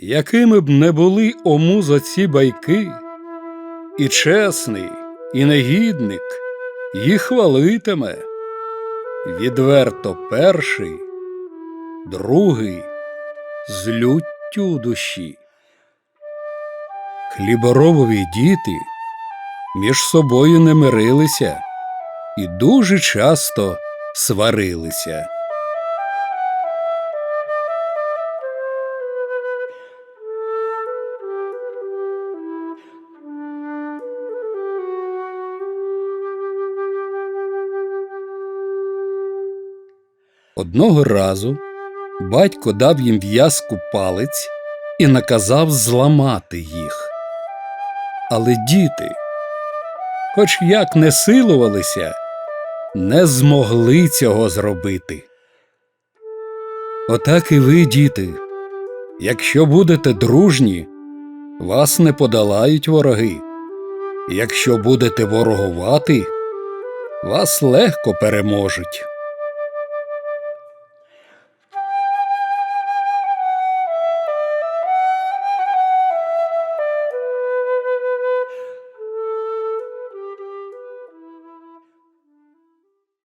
Якими б не були ому за ці байки, і чесний, і негідник їх хвалитиме. Відверто перший, другий з люттю душі. Хліборобові діти між собою не мирилися і дуже часто сварилися. Одного разу батько дав їм в'язку палець і наказав зламати їх. Але діти, хоч як не силувалися, не змогли цього зробити. Отак і ви, діти, якщо будете дружні, вас не подолають вороги. Якщо будете ворогувати, вас легко переможуть.